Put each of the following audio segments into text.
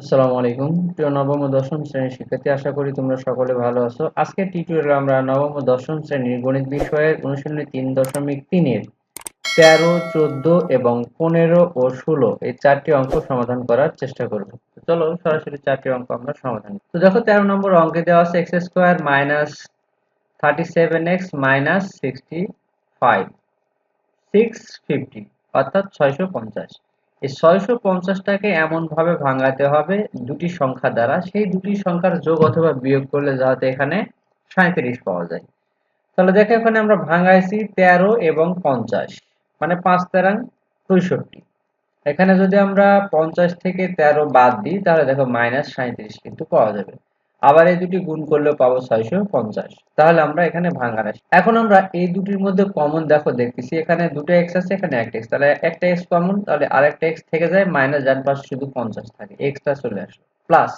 আসসালামু আলাইকুম। প্রিয় নবম ও দশম শ্রেণির শিক্ষার্থী, আশা করি তোমরা সকলে ভালো আছো। আজকের টিউটোরিয়ালে আমরা নবম ও দশম শ্রেণির গণিত বিষয়ের অনুশীলনী তিন দশমিক তিনের তেরো, চোদ্দ এবং পনেরো ও ষোলো এই চারটি অঙ্ক সমাধান করার চেষ্টা করব। চলো সরাসরি চারটি অঙ্ক আমরা সমাধান তো দেখো, তেরো নম্বর অঙ্কে দেওয়া আছে x square minus thirty seven x minus sixty five, six fifty, অর্থাৎ ছয়শো পঞ্চাশ। এই ছয়শো পঞ্চাশটাকে এমনভাবে ভাঙাতে হবে দুটি সংখ্যা দ্বারা। সেই দুটি সংখ্যার যোগ অথবা বিয়োগ করলে যাতে এখানে সাঁত্রিশ পাওয়া যায়। তাহলে দেখো এখানে আমরা ভাঙাইছি তেরো এবং পঞ্চাশ মানে পাঁচ তেরাং পঁয়ষট্টি। এখানে যদি আমরা পঞ্চাশ থেকে তেরো বাদ দিই, তাহলে দেখো মাইনাস সাঁত্রিশ কিন্তু পাওয়া যাবে। আবার এই দুটি গুণ করলেও পাবো ছয়শো পঞ্চাশ। তাহলে আমরা এখানে ভাঙা রাখি এখন আমরা এই দুটির মধ্যে কমন দেখো, দেখতেছি এখানে দুটো এক্স আছে, এখানে একটা এক্স তাহলে একটা এক্স কমন তাহলে আরেকটা এক্স থেকে যায় মাইনাস যার পাশে শুধু পঞ্চাশ থাকে। এক্সটা চলে আসলো। প্লাস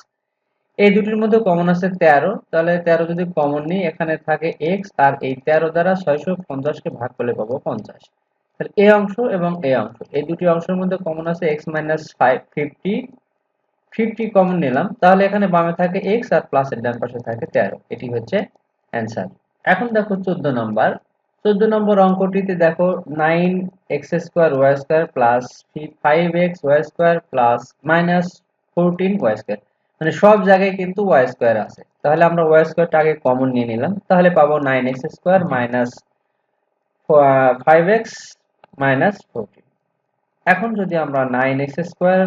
এই দুটির মধ্যে কমন আছে তেরো। তাহলে তেরো যদি কমন নিই, এখানে থাকে এক্স আর এই তেরো দ্বারা ছয়শো পঞ্চাশকে ভাগ করলে পাবো পঞ্চাশ। এই অংশ এবং এই অংশ। এই দুটি অংশের মধ্যে কমন আছে x minus five fifty fifty common নিলাম। তাহলে এখানে বামে থাকে এক্স আর প্লাসের ডান পাশে থাকে তেরো। এটি হচ্ছে অ্যান্সার এখন দেখো চোদ্দ নম্বর। চোদ্দ নম্বর অঙ্কটিতে দেখো nine x square y square plus five x y square plus minus fourteen y square মানে সব জায়গায় কিন্তু ওয়াই স্কোয়ার আছে। তাহলে আমরা ওয়াই স্কোয়ারটা আগে কমন নিয়ে নিলাম। তাহলে পাবো nine x square minus five x minus fourteen এখন যদি আমরা নাইন এক্স স্কোয়ার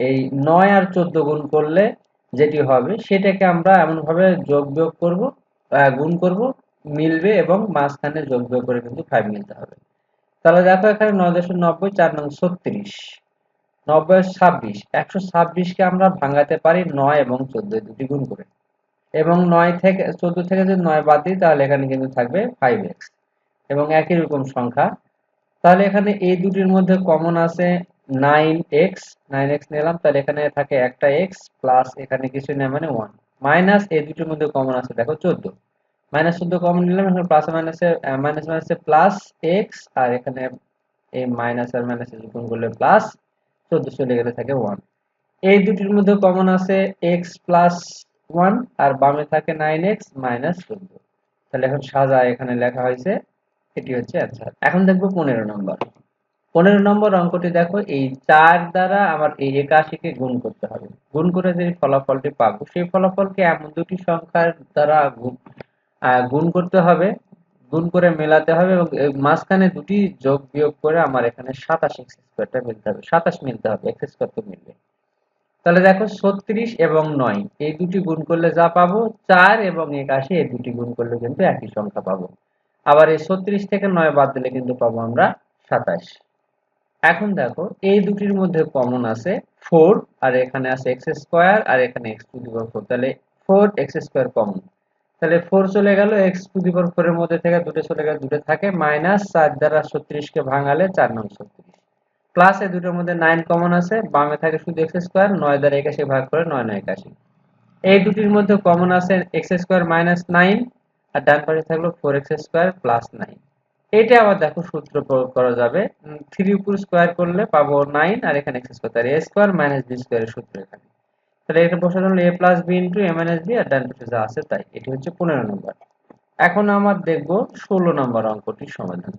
এই নয় আর চোদ্দ গুণ করলে যেটি হবে, সেটাকে আমরা এমনভাবে যোগ বিয়োগ করব গুণ করব, মিলবে এবং মাঝখানে যোগ বিয়োগ করে কিন্তু ফাইভ মিলতে হবে। তাহলে দেখো এখানে নয় দশমিক নব্বই, চার নং ছত্রিশ, নব্বই ছাব্বিশ, একশো ছাব্বিশকে আমরা ভাঙাতে পারি নয় এবং চোদ্দ দুটি গুণ করে। এবং নয় থেকে, চোদ্দ থেকে যদি নয় বাদ দিই, তাহলে এখানে কিন্তু থাকবে ফাইভ এক্স এবং একই রকম সংখ্যা। তাহলে এখানে এই দুটির মধ্যে কমন আছে নাইন এক্স নাইন এক্স নিলাম, তাহলে এখানে থাকে একটা এক্স প্লাস এখানে কিছু নেই মানে ওয়ান মাইনাস এই দুটির মধ্যে কমন আছে, দেখো চোদ্দ। মাইনাস চোদ্দ কমন নিলাম, এখানে প্লাস মাইনাসে মাইনাস মাইনাসে প্লাস এক্স আর এখানে এই মাইনাস আর মাইনাসে গুণ করলে প্লাস চোদ্দ চলে গেলে থাকে ওয়ান এই দুটির মধ্যে কমন আছে এক্স প্লাস ওয়ান আর বামে থাকে নাইন এক্স মাইনাস চোদ্দ। তাহলে এখন সাজা এখানে লেখা হয়েছে, এটি হচ্ছে অ্যান্সার এখন দেখব পনেরো নম্বর। পনেরো নম্বর অঙ্কটি দেখো, এই চার দ্বারা আমার এই একাশিকে গুণ করতে হবে। গুণ করে যে ফলাফলটি পাবো, সেই ফলাফলকে এমন দুটি সংখ্যার দ্বারা গুণ করতে হবে, গুণ করে মেলাতে হবে এবং মাঝখানে দুটি যোগ বিয়োগ করে আমার এখানে সাতাশ এক্স স্কোয়ারটা মিলতে হবে, সাতাশ মিলতে হবে, এক্স স্কোয়ার তো মিলবে। তাহলে দেখো ছত্রিশ এবং নয়, এই দুটি গুণ করলে যা পাবো, চার এবং একাশি, এই দুটি গুণ করলে কিন্তু একই সংখ্যা পাবো। আবার এই ছত্রিশ থেকে নয় বাদ দিলে কিন্তু পাবো আমরা সাতাশ। এখন দেখো, এই দুটির মধ্যে কমন আছে ফোর আর এখানে আছে এক্স স্কোয়ার আর এখানে x to the power four তাহলে ফোর এক্স স্কোয়ার কমন তাহলে ফোর চলে গেল x to the power four এর মধ্যে থেকে দুটো চলে গেল, দুটো থাকে মাইনাস চার দ্বারা ছত্রিশকে ভাঙালে চার নং ছত্রিশ। প্লাস এই দুটোর মধ্যে নাইন কমন আছে, বামে থাকে শুধু এক্স স্কোয়ার নয় দ্বারা একাশি ভাগ করে নয় নয় একাশি। এই দুটির মধ্যে কমন আছে এক্স স্কোয়ার মাইনাস নাইন আর ডান পাশে থাকল four x square plus nine এটা আবার দেখো সূত্র প্রয়োগ করা যাবে। থ্রি উপর স্কোয়ার করলে পাবো নাইন আর এখানে square a square minus b স্কোয়ারের সূত্র এখানে। তাহলে এটা বসানো হলো a plus b into a minus b আর ডান পাশে যা আছে তাই, এটি হচ্ছে পনেরো নম্বর এখন আমার দেখব ষোলো নম্বর অঙ্কটির সমাধান।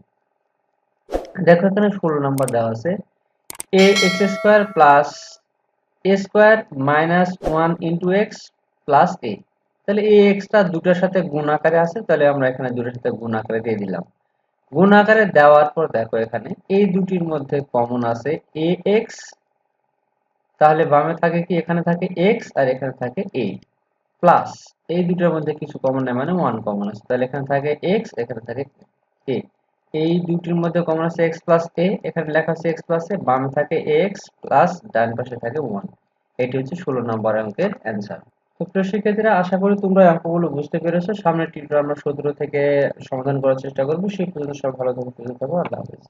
দেখো এখানে ষোলো নম্বর দেওয়া আছে। A x square plus a square minus one into x plus a তাহলে এই এক্সটা দুটোর সাথে গুণ আকারে আছে, তাহলে আমরা এখানে দুটোর সাথে গুণ আকারে দিয়ে দিলাম। গুণ আকারে দেওয়ার পর দেখো এখানে এই দুটির মধ্যে কমন আছে এ এক্স তাহলে বামে থাকে কি? এখানে থাকে এক্স আর এখানে থাকে এ প্লাস এই দুটোর মধ্যে কিছু কমন নেই মানে ওয়ান কমন আছে। তাহলে এখানে থাকে এক্স এখানে থাকে এ এই দুটির মধ্যে কমন আছে এক্স প্লাস এ এখানে লেখা আছে এক্স প্লাস এ বামে থাকে এক্স প্লাস ডান পাশে থাকে ওয়ান এটি হচ্ছে ষোলো নম্বর অঙ্কের অ্যান্সার প্রিয় শিক্ষার্থীরা আশা করি তোমরা অঙ্কগুলো বুঝতে পেরেছ। সামনের টিউটোরিয়াল আমরা সতেরো থেকে সমাধান করার চেষ্টা করব। সেই পর্যন্ত সব ভালো থাকো। আল্লাহ হাফেজ।